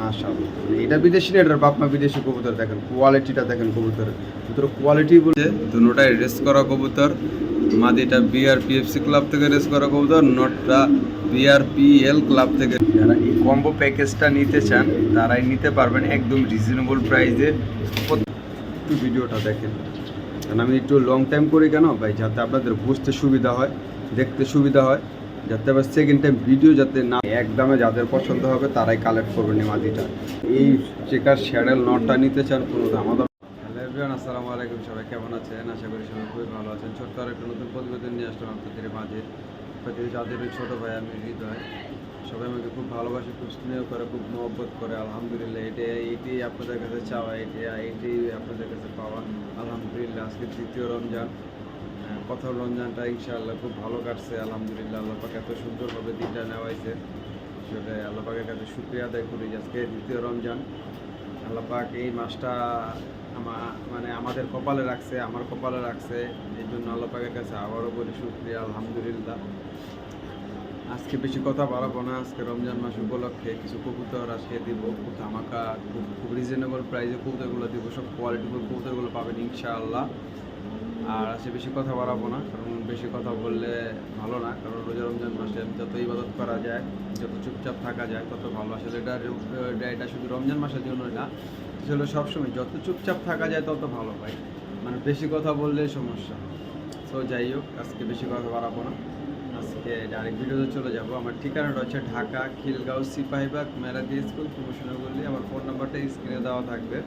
মাশাআল্লাহ। এটা বিদেশি এটার বাপ মা বিদেশি কবুতর দেখেন কোয়ালিটিটা দেখেন কবুতরের কবুতর কোয়ালিটি বলতে দুটোটাই রেস করা কবুতর, মাদিটা বিআরপিএফসি ক্লাব থেকে রেস করা কবুতর, নটটা বিআরপিএল ক্লাব থেকে। যারা এই কম্বো প্যাকেজটা নিতে চান, তারাই নিতে পারবেন একদম রিজনেবল প্রাইসে একটু ভিডিওটা দেখেন। কারণ আমি একটু লং টাইম করি কেন? ভাই, যাতে আপনাদের বুঝতে সুবিধা হয়, দেখতে সুবিধা হয়। যাতে আবার সেকেন্ড টাইম ভিডিও যাতে না একদমে যাদের পছন্দ হবে তারাই কালেক্ট করবেন এই মাদিটা এই চেকার শ্যাডেল নটটা নিতে চান, কোনো এভরিওয়ান আসসালামু আলাইকুম, সবাই কেমন আছেন? আশা করি সবাই খুবই ভালো আছেন। ছোট্ট আর একটা নতুন প্রতিবেদন নিয়ে আসলাম আপনাদের মাঝে। যাদের ছোটো ভাই আমি হৃদয়, সবাই আমাকে খুব ভালোবাসে, খুব স্নেহ করে, খুব মহব্বত করে, আলহামদুলিল্লাহ, এটাই এইটাই আপনাদের কাছে চাওয়া, এটাই এটাই আপনাদের কাছে পাওয়া। আলহামদুলিল্লাহ, আজকে তৃতীয় রমজান। প্রথম রমজানটা ইনশাআল্লাহ খুব ভালো কাটছে, আলহামদুলিল্লাহ। আল্লাহ পাক এত সুন্দরভাবে দিনটা নেওয়াইছে। সেটা আল্লাহ পাকের কাছে শুক্রিয়া আদায় করি আজকে দ্বিতীয় রমজান। আল্লাহ পাক এই মাসটা আমা মানে আমাদের কপালে রাখছে, আমার কপালে রাখছে। এই জন্য আল্লাহ পাকের কাছে আবারও বলি শুক্রিয়া, আলহামদুলিল্লাহ। আজকে বেশি কথা বাড়াবো না, আজকে রমজান মাস উপলক্ষে কিছু কবুতর আজকে দিব ধামাকা, খুব খুব রিজনেবল প্রাইসে কবুতরগুলো দিব, সব কোয়ালিটিফুল কবুতরগুলো পাবেন ইনশাআল্লাহ। আর আজকে বেশি কথা বাড়াবো না, কারণ বেশি কথা বললে ভালো না, কারণ রোজা রমজান মাসে যত ইবাদত করা যায়, যত চুপচাপ থাকা যায়, তত ভালো। আসলে এটা এটা- শুধু রমজান মাসের জন্য না আসলে সবসময় যত চুপচাপ থাকা যায়, তত ভালো ভাই মানে বেশি কথা বললে সমস্যা তো যাই হোক, আজকে বেশি কথা বাড়াবো না। আজকে ডাইরেক্ট ভিডিওতে চলে যাব। আমার ঠিকানাটা হচ্ছে ঢাকা, খিলগাঁও, সিপাহীবাগ, মেরাদি স্কুল প্রমোশনাল বললি আমার ফোন নাম্বারটা স্ক্রিনে দেওয়া থাকবে।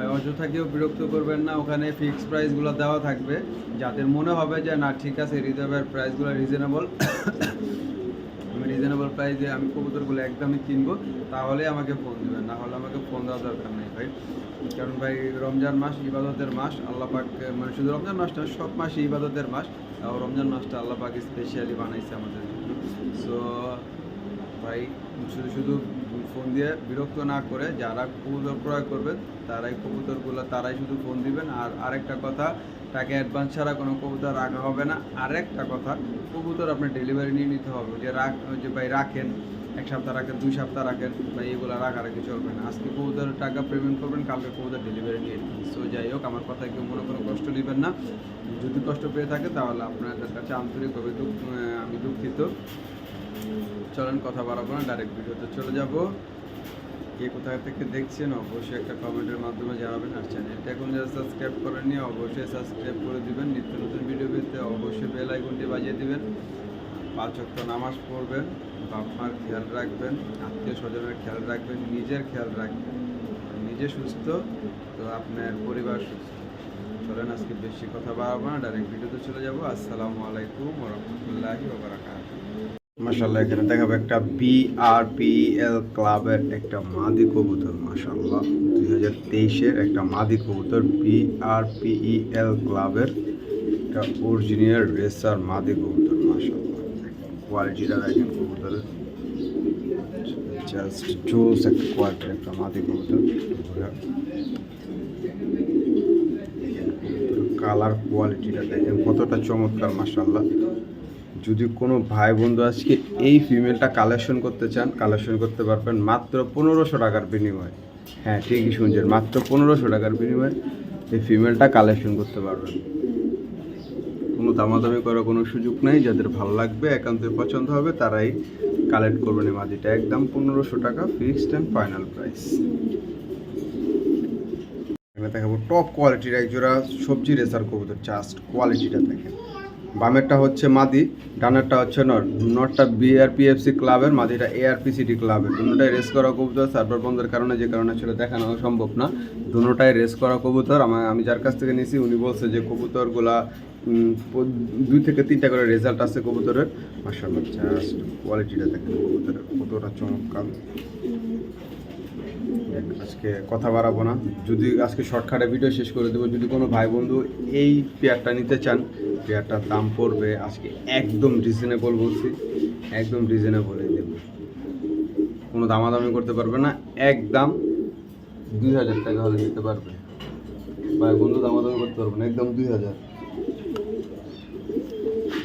ভাই অযথা কেউ বিরক্ত করবেন না, ওখানে ফিক্সড প্রাইসগুলো দেওয়া থাকবে। যাদের মনে হবে যে, না, ঠিক আছে হৃদয়ের প্রাইসগুলো রিজনেবল আমি রিজনেবল প্রাইসে আমি কবুতরগুলো একদমই কিনবো, তাহলে আমাকে ফোন দেবেন। না হলে আমাকে ফোন দেওয়ার দরকার নেই ভাই। কারণ ভাই, রমজান মাস ইবাদতের মাস, আল্লাহ পাক মানে শুধু রমজান মাসটা সব মাসই ইবাদতের মাস। তাও রমজান মাসটা আল্লাহ পাক স্পেশালি বানাইছে আমাদের জন্য। সো ভাই, শুধু শুধু ফোন দিয়ে বিরক্ত না করে যারা কবুতর ক্রয় করবেন, তারাই কবুতরগুলো, তারাই শুধু ফোন দিবেন। আর আরেকটা কথা টাকা অ্যাডভান্স ছাড়া কোনো কবুতর রাখা হবে না। আরেকটা কথা, কবুতর আপনার ডেলিভারি নিয়ে নিতে হবে। যে রাখ, যে ভাই রাখেন, এক সপ্তাহ রাখেন, দুই সপ্তাহ রাখেন, ভাই এগুলো রাখারাখি চলবে না। আজকে কবুতরের টাকা পেমেন্ট করবেন, কালকে কবুতর ডেলিভারি নিয়ে নেবেন। সো যাই হোক, আমার কথা কেউ মনে কোনো কষ্ট নেবেন না। যদি কষ্ট পেয়ে থাকে, তাহলে আপনাদের কাছে আন্তরিকভাবে দুঃখ আমি দুঃখিত। চলেন, কথা বাড়াবো না ডাইরেক্ট ভিডিওতে চলে যাব। কে কোথায় থেকে দেখছেন অবশ্যই একটা কমেন্টের মাধ্যমে জানাবেন আর চ্যানেলটা এখন যারা সাবস্ক্রাইব করেননি, অবশ্যই সাবস্ক্রাইব করে দিবেন। নিত্য নতুন ভিডিও পেতে অবশ্যই বেল আইকনটি বাজিয়ে দিবেন। পাঁচ ওয়াক্ত নামাজ পড়বেন, বাপ মার খেয়াল রাখবেন, আত্মীয় স্বজনের খেয়াল রাখবেন, নিজের খেয়াল রাখবেন। নিজে সুস্থ, তো আপনার পরিবার সুস্থ। চলেন, আজকে বেশি কথা বাড়াবো না ডাইরেক্ট ভিডিওতে চলে যাব। আসসালামু আলাইকুম রহমতুল্লাহি ওবরাকাতুহু মাশাল্লাহ এখানে দেখাবো একটা বিআরপিএল ক্লাবের একটা মাদি কবুতর মাশাল্লাহ দুই হাজার তেইশের একটা মাদি কবুতর বিআরপিএল ক্লাবের একটা অরিজিনাল রেসার মাদি কবুতর মাশাল্লাহ কোয়ালিটিটা দেখেন কবুতরের। জাস্ট জোস একটা কোয়ালিটির একটা মাদি কবুতর। কালার কোয়ালিটিটা দেখেন কতটা চমৎকার মাশাল্লাহ যদি কোনো ভাই বন্ধু আজকে এই ফিমেলটা কালেকশন করতে চান কালেকশন করতে পারবেন মাত্র পনেরোশো টাকার বিনিময়ে। হ্যাঁ ঠিকই শুনছেন, মাত্র পনেরোশো টাকার বিনিময়ে এই ফিমেলটা কালেকশন করতে পারবেন। কোনো দামাদামি করার কোনো সুযোগ নেই, যাদের ভালো লাগবে, একান্ত পছন্দ হবে, তারাই কালেক্ট করবেন এই মাদিটা। একদম পনেরোশো টাকা ফিক্সড অ্যান্ড ফাইনাল প্রাইস এখানে দেখাবো টপ কোয়ালিটির একজোড়া সবজি রেসার কবুতর জাস্ট কোয়ালিটিটা দেখেন। বামেরটা হচ্ছে মাদি, ডানারটা হচ্ছে নর। নরটা বিআরপিএফসি ক্লাবের, মাদিটা এআরপিসিটি ক্লাবের। দুটোটাই রেস করা কবুতর সার্ভার বন্ধের কারণে যে কারণে ছিল দেখানো সম্ভব না। দুটোটাই রেস করা কবুতর। আমার আমি যার কাছ থেকে নিয়েছি উনি বলছে যে কবুতরগুলা দুই থেকে তিনটা করে রেজাল্ট আছে কবুতরের। মাসাল্লাহ জাস্ট কোয়ালিটিটা দেখেন কবুতরের, কতটা চমৎকার। আজকে কথা বাড়াবো না। যদি আজকে শর্টকাটে ভিডিও শেষ করে দেবো, যদি কোনো ভাই বন্ধু এই পেয়ারটা নিতে চান, পেয়ারটার দাম পড়বে আজকে একদম রিজনেবল বলছি, একদম রিজনেবলে দেব। কোনো দামাদামি করতে পারবে না, একদম দুই হাজার টাকা হলে নিতে পারবে। ভাই বন্ধু দামাদামি করতে পারবে না, একদম দুই হাজার।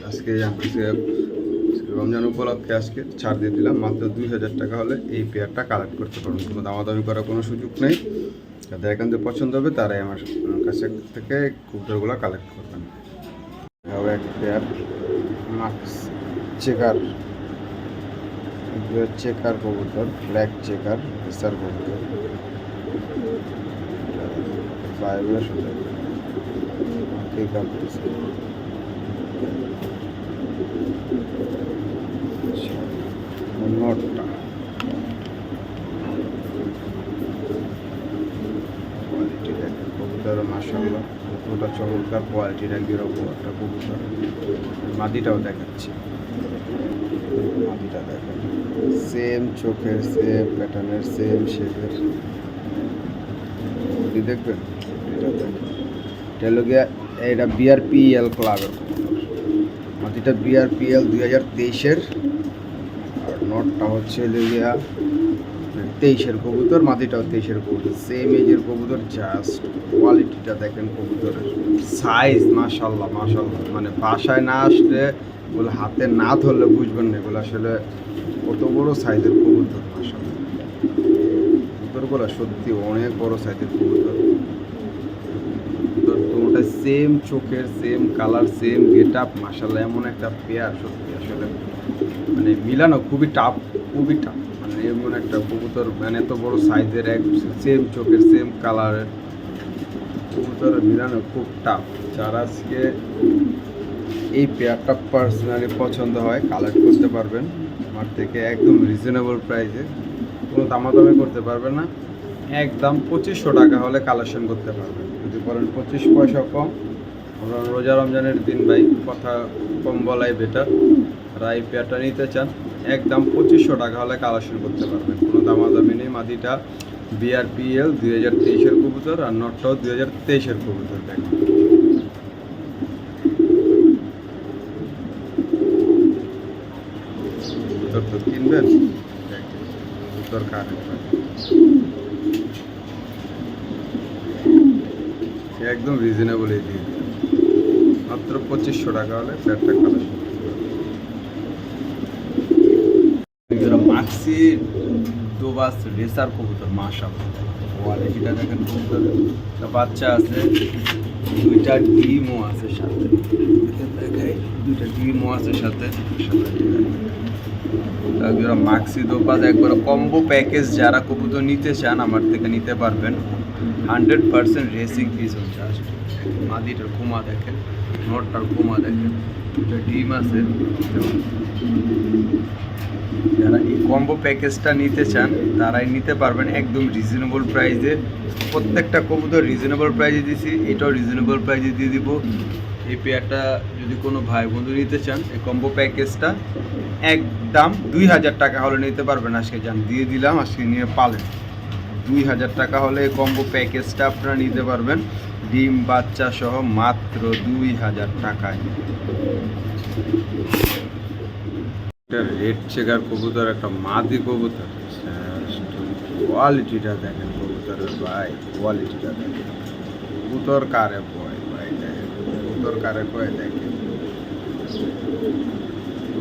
আজকে আজকে রমজান উপলক্ষে আজকে ছাড় দিয়ে দিলাম। মাত্র দুই হাজার টাকা হলে এই পেয়ারটা কালেক্ট করতে পারবেন কোনো দামাদামি করার কোনো সুযোগ নেই। যাদের থেকে পছন্দ হবে, তারাই আমার কাছে থেকে কবুতরগুলো কালেক্ট করবেন। এক পেয়ার মাক্স চেকার চেকার কবুতর ব্ল্যাক চেকার স্টার কবুতর। আছে। নটটা কোয়ালিটি দেখেন কবুতর চমৎকার কোয়ালিটির একদিন একটা কবুতর। মাদিটাও দেখাচ্ছি। মাদিটা দেখেন। সেম চোখের সেম প্যাটার্নের সেম শেপের দেখবেন? এটা দেখেন। এটা গিয়া, এটা বিআরপিএল ক্লাবের কবুতর। মাদিটা বিআরপিএল দুই হাজার তেইশের নটটা হচ্ছে হলো গিয়া তেইশের কবুতর মাদিটাও তেইশের কবুতর সেম এজের কবুতর জাস্ট কোয়ালিটিটা দেখেন কবুতরের। সাইজ মাশাল্লাহ মাশাল্লাহ মানে বাসায় না আসলে এগুলো হাতে না ধরলে বুঝবেন না, এগুলো আসলে কত বড় সাইজের কবুতর মাশাল্লাহ কবুতরগুলো সত্যি অনেক বড় সাইজের কবুতর। সেম চোখের same colour same get up মাসাল্লাহ এমন একটা পেয়ার সত্যি। আসলে মানে মিলানো খুবই টাফ খুবই টাফ মানে এমন একটা কবুতর মানে এত বড় সাইজের এক সেম চোখের সেম কালারের কবুতর মিলানো খুব টাফ যারা আজকে এই পেয়ারটা পার্সোনালি পছন্দ হয় কালেক্ট করতে পারবেন। আমার থেকে একদম রিজনেবল প্রাইসে কোনো দামাদামি করতে পারবেন না। একদম পঁচিশশো টাকা হলে কালেকশন করতে পারবেন। যদি বলেন পঁচিশ পয়সা কম। রোজা রমজানের দিন ভাই, কথা কম বলাই বেটার আর এই নিতে চান, একদম পঁচিশশো টাকা হলে কালেকশন করতে পারবেন। কোনো দামাদামি নেই, মাদিটা বিআরপিএল দুই হাজার তেইশের কবুতর আর নটটাও দুই হাজার তেইশের কবুতর তো কিনবেন? একদম রিজনেবলই দিয়ে মাত্র পঁচিশশো টাকা হলে প্যাডটা কালেকশন মাক্সি রেসার কবুতর মাশা কোয়ালিটিটা দেখেন কবুতর বাচ্চা আছে, দুইটা ডিমও আছে সাথে। দুইটা ডিমও আছে সাথে। মাক্সি দোবাস একবার কম্বো প্যাকেজ যারা কবুতর নিতে চান, আমার থেকে নিতে পারবেন। হান্ড্রেড পার্সেন্ট রেসিং পিস হচ্ছে। আসলে মাদিটার কুমা দেখেন, নটটার কুমা দেখেন ডিম আছে। যারা এই কম্বো প্যাকেজটা নিতে চান, তারাই নিতে পারবেন একদম রিজনেবল প্রাইসে প্রত্যেকটা কবুতর রিজনেবল প্রাইসে দিছি, এটাও রিজনেবল প্রাইসে দিয়ে দিব। এই পেয়ারটা যদি কোনো ভাই বন্ধু নিতে চান, এই কম্বো প্যাকেজটা একদম দুই হাজার টাকা হলে নিতে পারবেন। আজকে যান দিয়ে দিলাম, আজকে নিয়ে পালেন। দুই হাজার টাকা হলে কম্বো প্যাকেজটা আপনারা নিতে পারবেন। ডিম, বাচ্চা সহ মাত্র দুই হাজার টাকায়। রেড চেকার কবুতর, একটা মাদি কবুতর। কোয়ালিটিটা দেখেন কবুতরের ভাই কোয়ালিটিটা দেখেন। কবুতর কারে ভয়, ভাই, দেখেন। কবুতর কারে ভয়, দেখেন।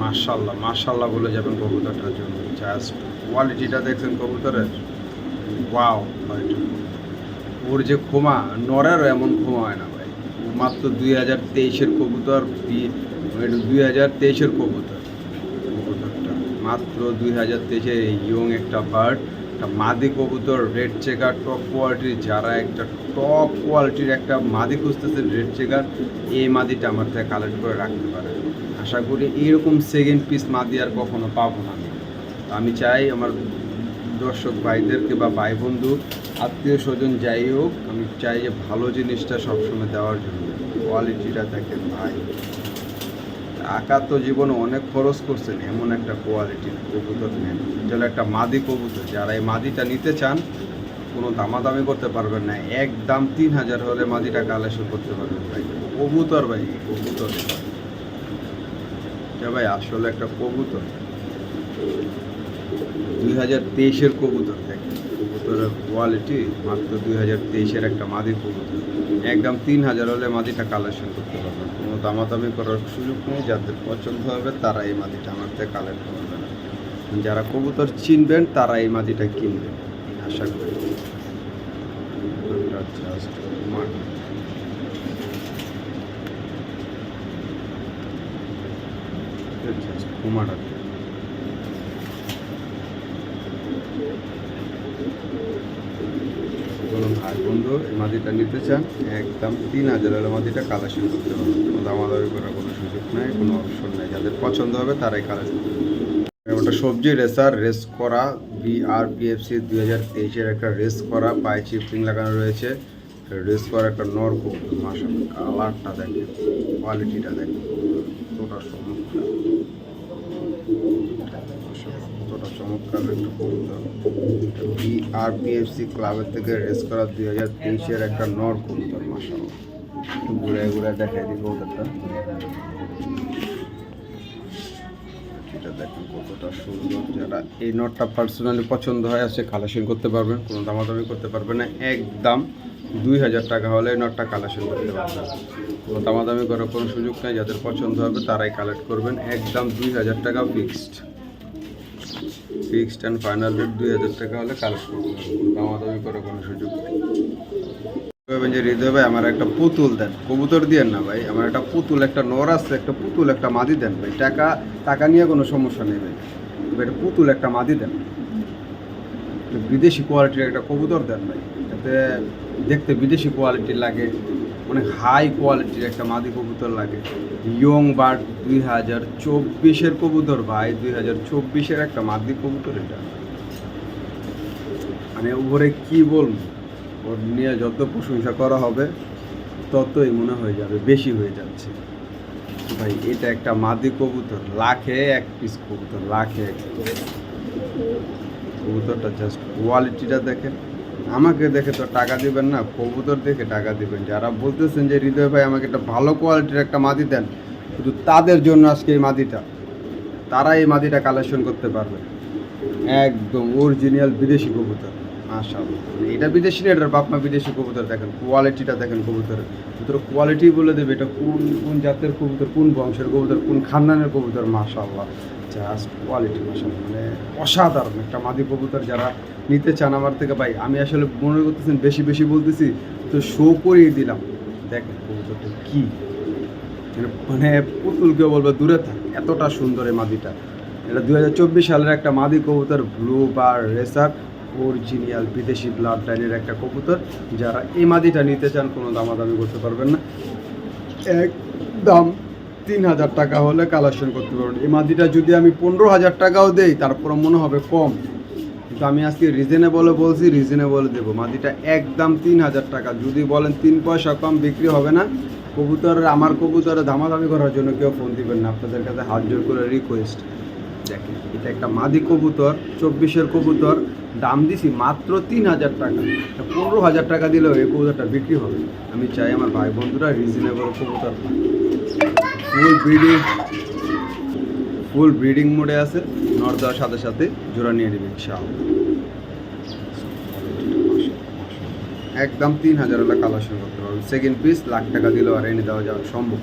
মাশাল্লাহ মাশাল্লাহ বলে যাবেন কবুতরটার জন্য। জাস্ট কোয়ালিটিটা দেখছেন কবুতরের। ওয়াও ওর যে ক্ষমা, নরেরও এমন ক্ষমা হয় না, ভাই। ও মাত্র দুই হাজার তেইশের কবুতর দুই হাজার তেইশের কবুতর। কবুতরটা মাত্র দুই হাজার তেইশের ইয়ং একটা বার্ড একটা মাদি কবুতর রেড চেকার টপ কোয়ালিটির যারা একটা টপ কোয়ালিটির একটা মাদি খুঁজতেছে রেড চেকার এই মাদিটা আমার থেকে কালেক্ট করে রাখতে পারে। আশা করি এইরকম সেকেন্ড পিস মাদি আর কখনো পাবো না আমি চাই আমার দর্শক ভাইদেরকে বা ভাই বন্ধু আত্মীয় স্বজন যাই হোক, আমি চাই যে ভালো জিনিসটা সবসময় দেওয়ার জন্য। কোয়ালিটিটা দেখেন ভাই। টাকা তো জীবনে অনেক খরচ করছেন, এমন একটা কোয়ালিটির কবুতর নেন। যেটা একটা মাদি কবুতর, যারা এই মাদিটা নিতে চান, কোনো দামাদামি করতে পারবেন না। একদম তিন হাজার হলে মাদিটা কালেকশন করতে পারবেন ভাই। কবুতর ভাই কবুতর। ভাই, আসলে একটা কবুতর। দুই হাজার তেইশের কবুতর কবুতর কবুতরের কোয়ালিটি মাত্র দুই হাজার তেইশের একটা মাদি কবুতর। একদম তিন হাজার হলে মাদিটা কালেকশন করতে পারবেন। কোনো দামাদামি করার সুযোগ নেই, যাদের পছন্দ হবে তারা এই মাদিটা আমার থেকে কালেক্ট করবেন যারা কবুতর চিনবেন তারা এই মাদিটা কিনবেন। আশা করি। কবুতরটা just বলুন ভাই বন্ধু, এই নিতে চান, একদম তিন হাজার হলে মাটিটা কালেকশন করতে পারবেন কোনো দামাদামি করার কোনো সুযোগ নাই, কোনো অপশন নাই। যাদের পছন্দ হবে, তারাই কালেকশন ওটা সবজি রেসার, রেস করা বিআরপিএফসি দুই হাজার তেইশের একটা রেস করা, পায়ে চিফটিং লাগানো রয়েছে। রেস করা একটা নর কবুতর মাসা কালারটা দেখেন কোয়ালিটিটা কতটা চমৎকার কতটা চমৎকার একটা কবুতর বিআরপিএফসি ক্লাবের থেকে রেস করা দুই হাজার তেইশের একটা নর কবুতর মাসা ঘুরে ঘুরে দেখাই দিই কবুতরটা যারা এই নটটা পার্সোনালি পছন্দ হয়, আসে কালেকশন করতে পারবেন, কোনো দামাদামি করতে পারবেন না। একদম দুই হাজার টাকা হলে নটটা কালেকশন করতে পারবেন। কোনো দামাদামি করার কোনো সুযোগ নেই, যাদের পছন্দ হবে তারাই কালেক্ট করবেন। একদম দুই হাজার টাকা fixed fixed and final rate দুই হাজার টাকা হলে কালেক্ট করতে দামাদামি করার কোনো সুযোগ নেই। যে হৃদয় ভাই আমার একটা পুতুল দেন, কবুতর দিয়েন না ভাই, আমার একটা পুতুল, একটা নর আছে, একটা পুতুল, একটা মাদি দেন ভাই। টাকা টাকা নিয়ে কোনো সমস্যা নেই ভাই। একটা পুতুল, একটা মাদি দেন। বিদেশি কোয়ালিটির একটা কবুতর দেন ভাই। যাতে দেখতে বিদেশি কোয়ালিটির লাগে, অনেক হাই কোয়ালিটির একটা মাদি কবুতর লাগে। ইয়ং বার্ড দুই হাজার চব্বিশের কবুতর, ভাই। দুই হাজার চব্বিশের একটা মাদি কবুতর এটা। মানে উপরে কি বলব? ওর নিয়ে যত প্রশংসা করা হবে, ততই মনে হয়ে যাবে, বেশি হয়ে যাচ্ছে। ভাই, এটা একটা মাদি কবুতর, লাখে এক পিস কবুতর, লাখে এক। কবুতরটা জাস্ট কোয়ালিটিটা দেখেন। আমাকে দেখে তো টাকা দিবেন না, কবুতর দেখে টাকা দিবেন। যারা বলতেছেন যে হৃদয় ভাই আমাকে একটা ভালো কোয়ালিটির একটা মাদি দেন, শুধু তাদের জন্য আজকে এই মাদিটা। তারা এই মাদিটা কালেকশন করতে পারবে। একদম অরিজিনাল বিদেশি কবুতর, মাশাআল্লাহ। এটা বিদেশি এটার বাপমা বিদেশি কবুতর দেখেন কোয়ালিটিটা দেখেন কবুতরের। কবুতর কোয়ালিটি বলে দেবে, এটা কোন কোন জাতের কবুতর, কোন বংশের কবুতর, কোন খানদানের কবুতর, মাশাআল্লাহ। জাস্ট কোয়ালিটি মাশাআল্লাহ মানে অসাধারণ। একটা মাদি কবুতর যারা নিতে চান আমার থেকে, ভাই, আমি আসলে মনে করতেছেন বেশি বেশি বলতেছি, তো শো করিয়ে দিলাম। দেখেন কবুতরটা কি। মানে মানে পুতুলকে বলব, দূরে থাক, এতটা সুন্দর এই মাদিটা। এটা দু হাজার চব্বিশ সালের একটা মাদি কবুতর ব্লু বার রেসার অরিজিনিয়াল বিদেশি ব্লাড লাইনের একটা কবুতর। যারা এই মাদিটা নিতে চান, কোনো দামাদামি করতে পারবেন না। একদম তিন হাজার টাকা হলে কালেকশন করতে পারবেন। এই মাদিটা যদি আমি পনেরো হাজার টাকাও দেই তারপর মনে হবে কম। কিন্তু আমি আজকে রিজনেবলে বলছি রিজনেবল দেবো। মাদিটা একদম তিন হাজার টাকা। যদি বলেন তিন পয়সা কম বিক্রি হবে না, কবুতর, আমার কবুতরে দামাদামি করার জন্য কেউ ফোন দিবেন না। আপনাদের কাছে হাত জোর করে রিকোয়েস্ট দেখেন, এটা একটা মাদি কবুতর, চব্বিশের কবুতর। দাম দিছি মাত্র তিন হাজার টাকা। পনেরো হাজার টাকা দিলেও এই কবুতরটা বিক্রি হবে আমি চাই আমার ভাই বন্ধুরা রিজনেবল কবুতর ফুল ব্রিডিং ফুল ব্রিডিং মোডে আছে। নর দেওয়ার সাথে সাথে জোড়া নিয়ে নেবে, ইনশাআল্লাহ। একদম তিন হাজার হলে কালেকশন করতে পারবেন সেকেন্ড পিস লাখ টাকা দিলেও আর এনে দেওয়া যাওয়া সম্ভব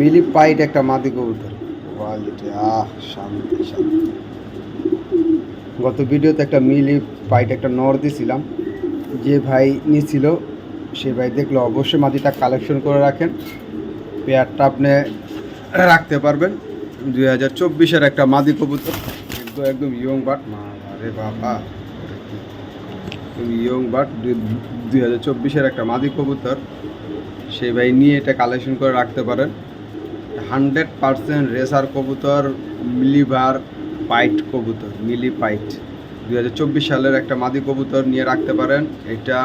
মিলি পাইট একটা মাদি কবুতর। কোয়ালিটি আহ, শান্তি শান্তি। গত ভিডিওতে একটা মিলি পাইট একটা নর দিছিলাম। যে ভাই নিছিল, সে ভাই দেখল, অবশ্যই মাদিটা কালেকশন করে রাখেন। পেয়ারটা আপনি রাখতে পারবেন। দুই হাজার চব্বিশের একটা মাদি কবুতর। একদম একদম ইয়ং বাট মা আরে বাবা ইয়ং বাট দুই হাজার চব্বিশের একটা মাদি কবুতর। সেই ভাই নিয়ে এটা কালেকশন করে রাখতে পারেন। হান্ড্রেড পারসেন্ট রেসার কবুতর, মিলিভার পাইট কবুতর, মিলি পাইট। দুই হাজার চব্বিশ সালের একটা মাদি কবুতর নিয়ে রাখতে পারেন। এটা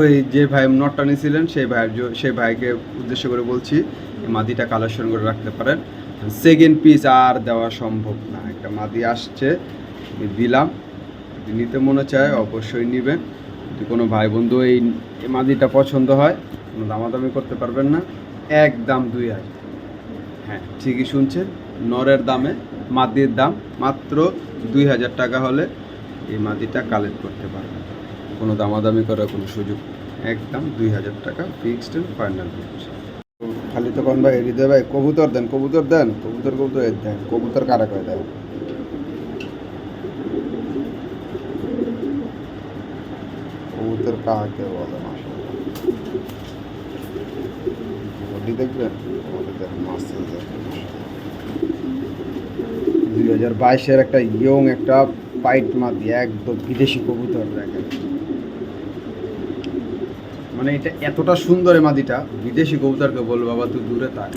ওই যে ভাই নটটা নিয়েছিলেন সেই ভাইয়ের সেই ভাইকে উদ্দেশ্য করে বলছি মাদিটা কালেকশন করে রাখতে পারেন। সেকেন্ড পিস আর দেওয়া সম্ভব না। একটা মাদি আসছে দিলাম। নিতে মনে চায়, অবশ্যই নেবেন। যদি কোনো ভাই বন্ধু এই মাদিটা পছন্দ হয়, কোনো দামাদামি করতে পারবেন না। এক দাম দুই হাজার। হ্যাঁ ঠিকই শুনছেন, নরের দামে, মাদির দাম মাত্র দুই হাজার টাকা হলে এই মাটিটা কালেক্ট করতে পারবেন কোনো দামাদামি করার কোনো সুযোগ একদম দুই হাজার টাকা ফিক্সড এন্ড ফাইনাল খালি তখন ভাই হৃদয় ভাই, কবুতর দেন কবুতর দেন, কবুতর কবুতর দেন, কবুতর কারা করে দেন? কবুতর কাকে বলে দেখবেন? মাছ দুই হাজার বাইশের একটা ইয়ং একটা পাইট মাদি একদম বিদেশি কবুতর, দেখেন। মানে এটা এতটা সুন্দর মাদিটা, বিদেশি কবুতরকে বলব, বাবা, তুই দূরে থাক।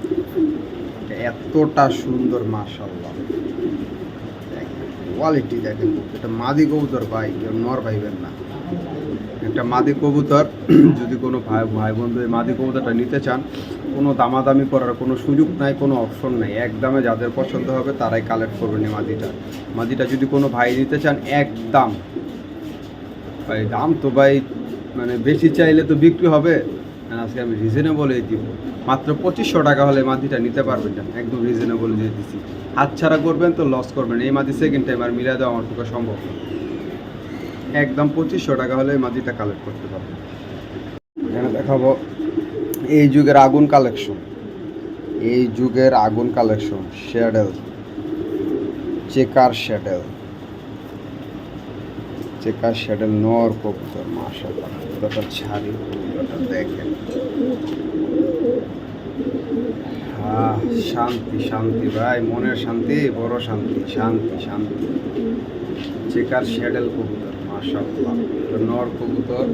এতটা সুন্দর মাশাল্লাহ কোয়ালিটি দেখেন, এটা মাদি কবুতর, ভাই, কেউ নর পাইবেন না। একটা মাদি কবুতর, যদি কোনো ভাই ভাই বন্ধু এই মাদি কবুতরটা নিতে চান, কোনো দামাদামি করার কোনো সুযোগ নাই, কোনো অপশন নাই। একদমে যাদের পছন্দ হবে, তারাই কালেক্ট করবেন এই মাদিটা। মাদিটা যদি কোনো ভাই নিতে চান একদম ভাই, দাম তো ভাই মানে বেশি চাইলে তো বিক্রি হবে। আজকে আমি রিজনেবলই দিব। মাত্র পঁচিশশো টাকা হলে মাদিটা নিতে পারবেন না। একদম রিজনেবল দিয়ে দিচ্ছি হাতছাড়া করবেন তো লস করবেন এই মাদি সেকেন্ড টাইম আর মিলিয়ে দেওয়া আমার পক্ষে সম্ভব একদম পঁচিশশো টাকা হলে মাদিটা কালেক্ট করতে পারবেন এখানে দেখাবো, এই যুগের আগুন কালেকশন এই যুগের আগুন collection saddle checker saddle checker saddle নর কবুতর কবুতরটা ছাড়ি দেখেন। শান্তি শান্তি ভাই, মনের শান্তি, বড় শান্তি শান্তি শান্তি। চেকার শ্যাডেল কবুতর। মাশাআল্লাহ। এটা নর কবুতর।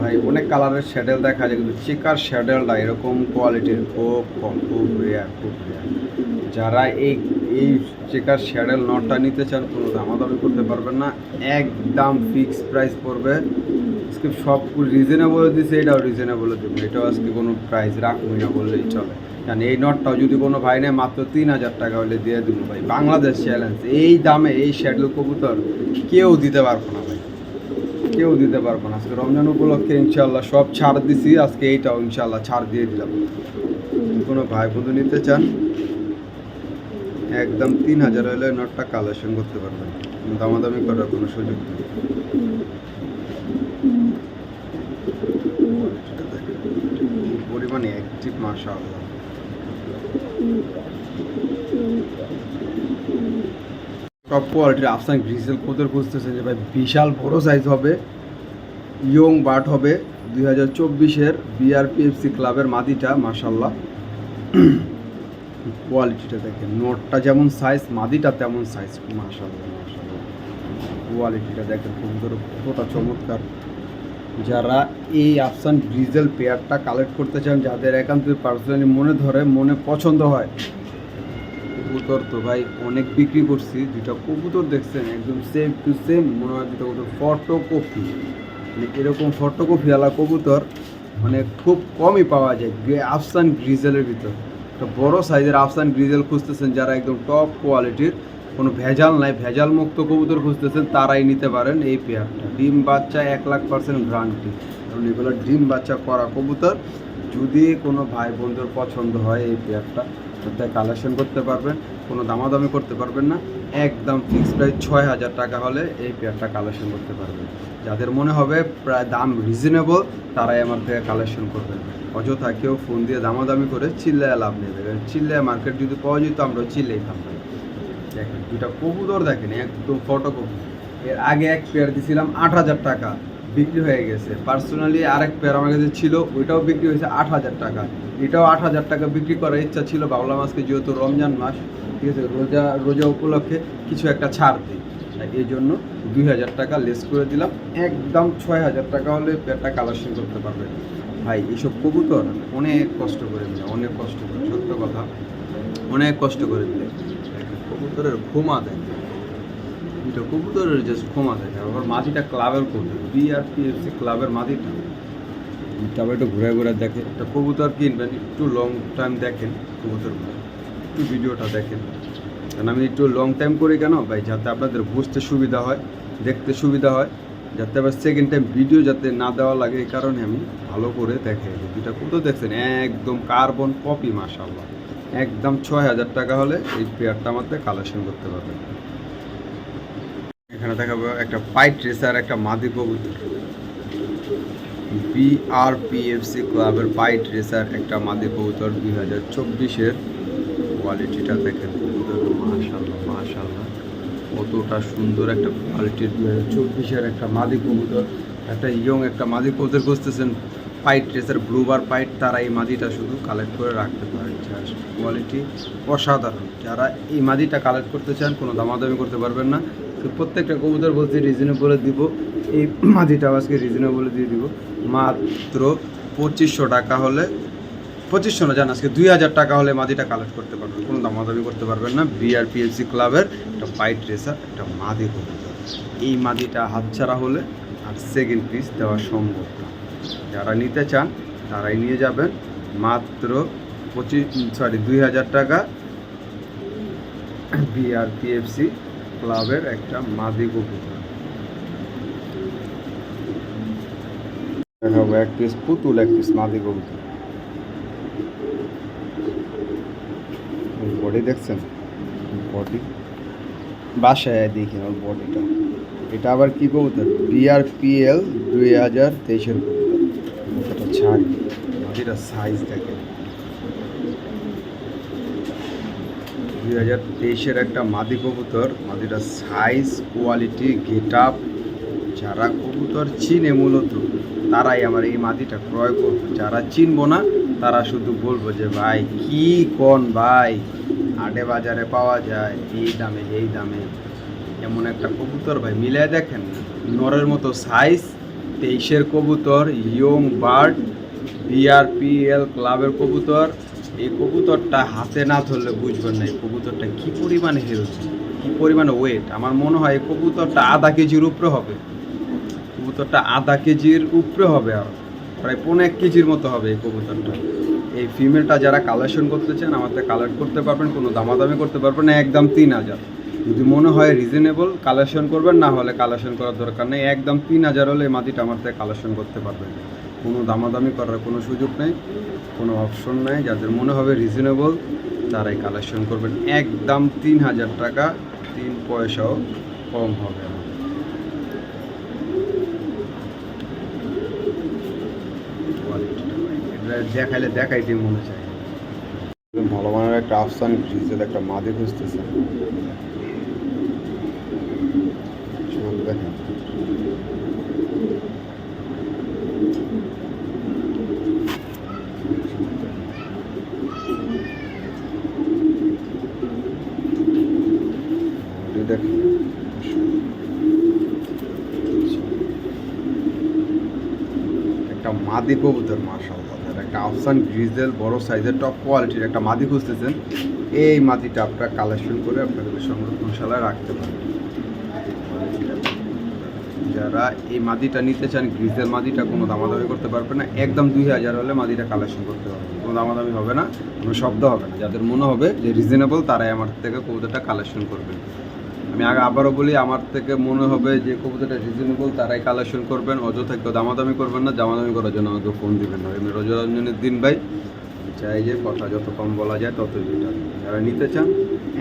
ভাই, অনেক কালারের শ্যাডেল দেখা যায়, কিন্তু চেকার শ্যাডেলটা এরকম কোয়ালিটির খুব কম, খুব রেয়ার খুব রেয়ার যারা এই এই চেকার শ্যাডেল নটটা নিতে চান, কোনো দামাদামি করতে পারবেন না। একদম ফিক্স প্রাইস পড়বে। আজকে সব রিজনেবল দিছে, এটাও রিজনেবল দেবো। এটাও আজকে কোনো প্রাইস রাখবই না বললেই চলে। কারণ এই নটটাও যদি কোনো ভাই নেয়, মাত্র তিন হাজার টাকা হলে দিয়ে দেবো ভাই। বাংলাদেশ চ্যালেঞ্জ এই দামে এই শ্যাডেল কবুতর কেউ দিতে পারব না ভাই। কেউ দিতে পারব না। আজকে রমজান উপলক্ষে ইনশাল্লাহ সব ছাড় দিছি, আজকে এইটাও ইনশাল্লাহ ছাড় দিয়ে দিলাম। কোনো ভাই বন্ধু নিতে চান? একদম তিন হাজার হলে নটটা কালেকশন করতে পারবেন। দামাদামি করার কোনো সুযোগ নেই। পরিমাণে অ্যাক্টিভ মাসা টপ কোয়ালিটির আফসান গ্রিজেল কোদের খুঁজতেছেন? যে ভাই বিশাল বড় সাইজ হবে। ইয়ং বাট হবে। দুই হাজার চব্বিশের বিআরপিএফসি ক্লাবের মাদিটা মাসাল্লাহ কোয়ালিটিটা দেখেন, নোটটা যেমন সাইজ মাদিটা তেমন সাইজ মাসাল্লাহ কোয়ালিটিটা দেখেন কবুতর কতটা চমৎকার। যারা এই আফসান গ্রিজেল পেয়ারটা কালেক্ট করতে চান, যাদের একান্তই পার্সোনালি মনে ধরে, মনে পছন্দ হয় কবুতর তো ভাই অনেক বিক্রি করছি দুটা কবুতর দেখছেন, একদম সেম টু সেম মনে হয় দুটো কবুতর ফটো কপি মানে এরকম ফটো কপি আলা কবুতর মানে খুব কমই পাওয়া যায় আফসান গ্রিজেলের ভিতর। একটা বড় সাইজের আফসান গ্রিজেল খুঁজতেছেন, যারা একদম টপ কোয়ালিটির কোনো ভেজাল নাই ভেজাল মুক্ত কবুতর খুঁজতেছেন, তারাই নিতে পারেন এই পেয়ারটা ডিম বাচ্চা এক লাখ পার্সেন্ট গ্রান্টি কারণ এগুলো ডিম বাচ্চা করা কবুতর, যদি কোনো ভাই বন্ধুর পছন্দ হয় এই পেয়ারটা তাতে কালেকশন করতে পারবেন, কোনো দামাদামি করতে পারবেন না। একদম ফিক্স প্রাইস ছয় হাজার টাকা হলে এই পেয়ারটা কালেকশন করতে পারবেন। যাদের মনে হবে প্রায় দাম রিজনেবল তারাই আমার থেকে কালেকশন করবেন। অযথা কেউ ফোন দিয়ে দামাদামি করে চিল্লায় লাভ নেবে কারণ চিল্লায় মার্কেট যদি পাওয়া যেত আমরা চিল্লেই থাকতাম দেখেন দুটা কবুতর দেখেন, একদম ফটো কপি এর আগে এক পেয়ার দিছিলাম আট হাজার টাকা। বিক্রি হয়ে গেছে। পার্সোনালি আরেক পেয়ার আমার কাছে ছিল, ওইটাও বিক্রি হয়েছে আট হাজার টাকা। এটাও আট হাজার টাকা বিক্রি করার ইচ্ছা ছিল, বাংলা মাসকে যেহেতু রমজান মাস, ঠিক আছে, রোজা রোজা উপলক্ষে কিছু একটা ছাড় দিই। এই জন্য দুই হাজার টাকা লেস করে দিলাম। একদম ছয় হাজার টাকা হলে পেয়ারটা কালেকশন করতে পারবে। ভাই এইসব কবুতর অনেক কষ্ট করে দিলে, অনেক কষ্ট করে, সত্য কথা, অনেক কষ্ট করে দিলে। কবুতরের ঘুমা দেয় এটা কবুতরের যে ঘুমা দেখে আবার মাটিটা ক্লাবের কবুতর বিআরপিএফসি ক্লাবের মাটিটা। তারপর একটু ঘুরে ঘুরে দেখে। একটা কবুতর কিনবেন একটু লং টাইম দেখেন কবুতর। একটু ভিডিওটা দেখেন। কারণ আমি একটু লং টাইম করি কেন? ভাই যাতে আপনাদের বুঝতে সুবিধা হয় দেখতে সুবিধা হয় যাতে আবার সেকেন্ড টাইম ভিডিও যাতে না দেওয়া লাগে এই কারণে আমি ভালো করে দেখে। দুটা কবুতর দেখছেন একদম কার্বন কপি মাশাল্লাহ একদম ছয় হাজার টাকা হলে এই পেয়ারটা আমাদের কালেকশন করতে পারবেন। এখানে দেখাবো একটা ফাইট রেসার, একটা মাদি কবুতর। বিআরপিএফসি ক্লাবের ফাইট রেসার, একটা মাদি কবুতর দুই হাজার চব্বিশের কোয়ালিটিটা দেখেন মাশাল্লাহ মাশাল্লাহ কতটা সুন্দর একটা কোয়ালিটির দুই হাজার চব্বিশের একটা মাদি কবুতর। একটা ইয়ং একটা মাদি কবুতর খুঁজতেছেন, পাইট রেসার, ব্লুবার পাইট, তারা এই মাদিটা শুধু কালেক্ট করে রাখতে পারে। জাস্ট কোয়ালিটি অসাধারণ। যারা এই মাদিটা কালেক্ট করতে চান, কোনো দামাদামি করতে পারবেন না। তো প্রত্যেকটা কবুতর বলছি রিজনেবলে দিব। এই মাদিটাও আজকে রিজনেবলে দিয়ে দিব। মাত্র পঁচিশশো টাকা হলে, পঁচিশশো না জান, আজকে দুই হাজার টাকা হলে মাদিটা কালেক্ট করতে পারবেন। কোনো দামাদামি করতে পারবেন না। বিআরপিএফসি ক্লাবের একটা পাইট রেসার একটা মাদি কবুতর। এই মাদিটা হাতছাড়া হলে আর সেকেন্ড পিস দেওয়া সম্ভব না। যারা নিতে চান, তারাই নিয়ে যাবেন। মাত্র পঁচিশ সরি দুই হাজার টাকা বিআরপিএফসি ক্লাবের একটা মাদি কবুতর। দেখাবো এক পিস পুতুল, এক পিস মাদি কবুতর। বডি দেখছেন? বডি বাসায় দেখি ওর বডিটা এটা আবার কি কবুতর? বিআরপিএল দুই হাজার তেইশের কবুতর। এটা ছাড়ি মাটিটা সাইজ দেখেন। দুই হাজার তেইশের একটা মাদি কবুতর, মাদিটা সাইজ কোয়ালিটি গেট আপ যারা কবুতর চিনে মূলত, তারাই আমার এই মাদিটা ক্রয় করবে। যারা চিনবো না, তারা শুধু বলব যে, ভাই, কি কোন ভাই? আটে বাজারে পাওয়া যায়, এই দামে এই দামে। এমন একটা কবুতর, ভাই, মিলিয়ে দেখেন, নরের মতো সাইজ তেইশের কবুতর ইয়ং বার্ড বিআরপিএল ক্লাবের কবুতর। এই কবুতরটা হাতে না ধরলে বুঝবেন না, এই কবুতরটা কী পরিমাণে হেলথি কি পরিমাণে ওয়েট আমার মনে হয় এই কবুতরটা আধা কেজির উপরে হবে। কবুতরটা আধা কেজির উপরে হবে আর প্রায় পনেরো এক কেজির মতো হবে এই কবুতরটা। এই ফিমেলটা যারা কালেকশন করতে চান, আমাদের কালেক্ট করতে পারবেন, কোনো দামাদামি করতে পারবেন না, একদম তিন হাজার। যদি মনে হয় রিজনেবল কালেকশন করবেন, না হলে কালেকশন করার দরকার নেই, একদম তিন হাজার হলে এই মাটিটা আমার থেকে কালেকশন করতে পারবেন। কোনো দামাদামি করার কোনো সুযোগ নেই। কোনো অপশন নেই, যাদের মনে হবে রিজনেবল তারাই কালেকশন করবেন। একদম তিন হাজার টাকা, তিন পয়সাও কম হবে না। দেখাইলে দেখাইতে মনে চায়। ভালো মানের একটা আফসান গ্রিজের একটা মাদি খুঁজতেছে। দেখেন বডি দেখেন একটা মাদি কবুতর, মাশাআল্লাহ তার একটা আফসান গ্রিজেল, বড় সাইজের টপ কোয়ালিটির একটা মাদি খুঁজতেছেন। এই মাদিটা আপনারা কালেকশন করে আপনাদের সংরক্ষণশালায় রাখতে পারেন। যারা এই মাদিটা নিতে চান, গ্রিজেল মাদিটা, কোনো দামাদামি করতে পারবে না। একদম দুই হাজার হলে মাদিটা কালেকশন করতে পারবে কোনো দামাদামি হবে না, কোনো শব্দ হবে না। যাদের মনে হবে যে রিজনেবল তারাই আমার থেকে কবুতরটা কালেকশন করবেন। আমি আগে আবারও বলি, আমার থেকে মনে হবে যে কবুতরটা রিজনেবল তারাই কালেকশন করবেন, অযথা কেউ দামাদামি করবেন না, দামাদামি করার জন্য আমাকে ফোন দেবেন না। এমনি রজরঞ্জনের দিন ভাই চাই যে কথা যত কম বলা যায় তত বেটার যারা নিতে চান,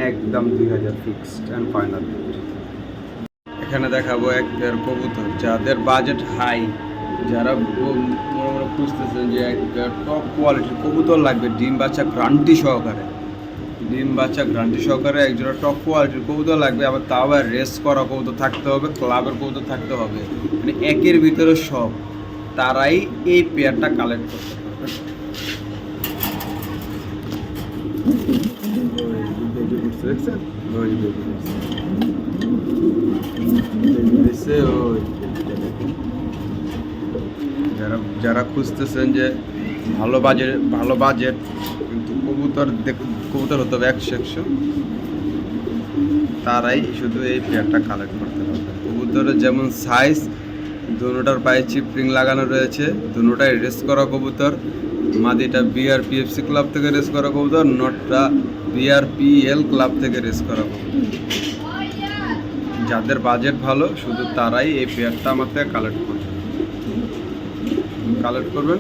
একদম দুই হাজার ফিক্সড অ্যান্ড ফাইনাল এখানে দেখাবো এক পেয়ার কবুতর, যাদের বাজেট হাই যারা মনে মনে খুঁজতেছেন যে এক টপ কোয়ালিটির কবুতর লাগবে, ডিম বাচ্চা গ্রান্টি সহকারে। ডিম বাচ্চা গ্রান্টি সহকারে একজোড়া টপ কোয়ালিটির কবুতর লাগবে। আবার তাও আবার রেস করা কবুতর থাকতে হবে ক্লাবের কবুতর থাকতে হবে। মানে একের ভিতরে সব। তারাই এই পেয়ারটা কালেক্ট করতে। যারা যারা খুঁজতেছেন যে ভালো বাজেট ভালো বাজেট কিন্তু কবুতর কবুতর হতে হবে একশো একশো তারাই শুধু এই পেয়ারটা কালেক্ট করতে পারবে। কবুতরের যেমন সাইজ দুটার পায়ে চিপরিং লাগানো রয়েছে দুটাই রেস করা কবুতর। মাদিটা বিআরপিএফসি ক্লাব থেকে রেস করা কবুতর নটটা বিআরপিএল ক্লাব থেকে রেস করা কবুতর। যাদের বাজেট ভালো, শুধু তারাই এই পেয়ারটা আমার থেকে কালেক্ট করবে। কালেক্ট করবেন?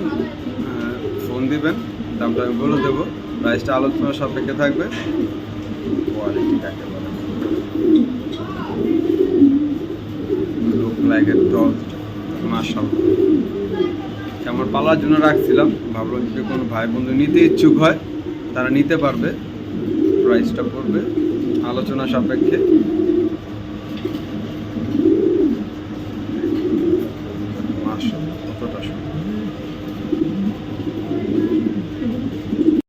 ফোন দিবেন দামটা আমি বলে দেবো। প্রাইসটা আলোচনার সাপেক্ষে থাকবে। মাসাল আমার পালার জন্য রাখছিলাম, ভাবলাম যদি কোনো ভাই বন্ধু নিতে ইচ্ছুক হয়, তারা নিতে পারবে। প্রাইসটা পড়বে আলোচনা সাপেক্ষে।